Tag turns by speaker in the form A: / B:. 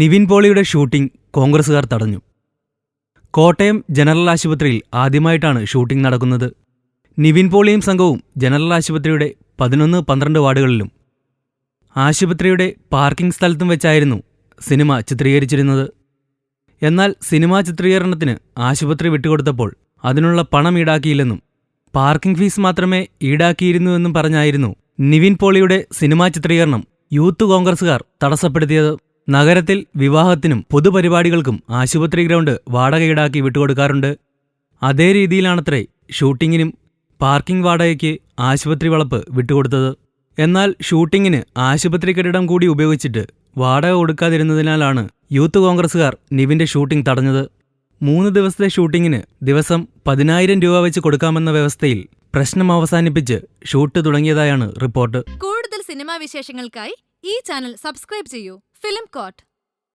A: നിവിൻ പോളിയുടെ ഷൂട്ടിംഗ് കോൺഗ്രസുകാർ തടഞ്ഞു. കോട്ടയം ജനറൽ ആശുപത്രിയിൽ ആദ്യമായിട്ടാണ് ഷൂട്ടിംഗ് നടക്കുന്നത്. നിവിൻ പോളിയും സംഘവും ജനറൽ ആശുപത്രിയുടെ പതിനൊന്ന് പന്ത്രണ്ട് വാർഡുകളിലും. ആശുപത്രിയുടെ പാർക്കിംഗ് സ്ഥലത്തും വെച്ചായിരുന്നു സിനിമ ചിത്രീകരിച്ചിരുന്നത്. എന്നാൽ സിനിമാ ചിത്രീകരണത്തിന് ആശുപത്രി വിട്ടുകൊടുത്തപ്പോൾ അതിനുള്ള പണം ഈടാക്കിയില്ലെന്നും പാർക്കിംഗ് ഫീസ് മാത്രമേ ഈടാക്കിയിരുന്നുവെന്നും പറഞ്ഞായിരുന്നു നിവിൻ പോളിയുടെ സിനിമാ ചിത്രീകരണം യൂത്ത് കോൺഗ്രസുകാർ തടസ്സപ്പെടുത്തിയത്. നഗരത്തിൽ വിവാഹത്തിനും പൊതുപരിപാടികൾക്കും ആശുപത്രി ഗ്രൗണ്ട് വാടക ഈടാക്കി വിട്ടുകൊടുക്കാറുണ്ട്. അതേ രീതിയിലാണത്രേ ഷൂട്ടിങ്ങിനും പാർക്കിംഗ് വാടകയ്ക്ക് ആശുപത്രി വളപ്പ് വിട്ടുകൊടുത്തത്. എന്നാൽ ഷൂട്ടിങ്ങിന് ആശുപത്രി കെട്ടിടം കൂടി ഉപയോഗിച്ചിട്ട് വാടക കൊടുക്കാതിരുന്നതിനാലാണ് യൂത്ത് കോൺഗ്രസുകാർ നിവിന്റെ ഷൂട്ടിംഗ് തടഞ്ഞത്. മൂന്ന് ദിവസത്തെ ഷൂട്ടിങ്ങിന് ദിവസം പതിനായിരം രൂപ വെച്ച് കൊടുക്കാമെന്ന വ്യവസ്ഥയിൽ പ്രശ്നം അവസാനിപ്പിച്ച് ഷൂട്ട് തുടങ്ങിയതായാണ് റിപ്പോർട്ട്.
B: കൂടുതൽ സിനിമാ വിശേഷങ്ങൾക്കായി ഈ ചാനൽ സബ്സ്ക്രൈബ് ചെയ്യൂ. Film cot